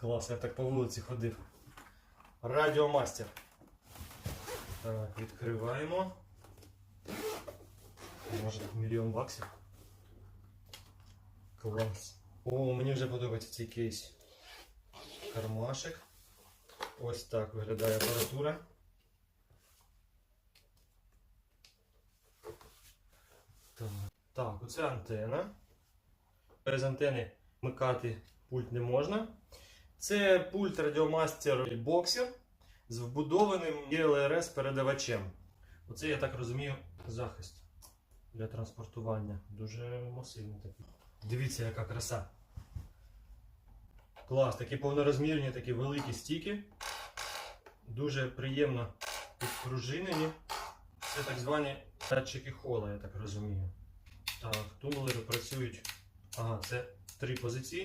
Клас, я так по вулиці ходив. Радіомастер. Так, відкриваємо. Може мільйон баксів. Клас. О, мені вже подобається цей кейс. Кармашек. Ось так виглядає апаратура. Так, так оце антена. Без антени вмикати пульт не можна. Це пульт Radiomaster боксер з вбудованим ELRS передавачем. Оце, я так розумію, захист для транспортування. Дуже масивний такий. Дивіться, яка краса. Клас, такі повнорозмірні, такі великі стіки. Дуже приємно підпружинені. Це так звані датчики хола, я так розумію. Так, тумблери працюють. Ага, це три позиційні.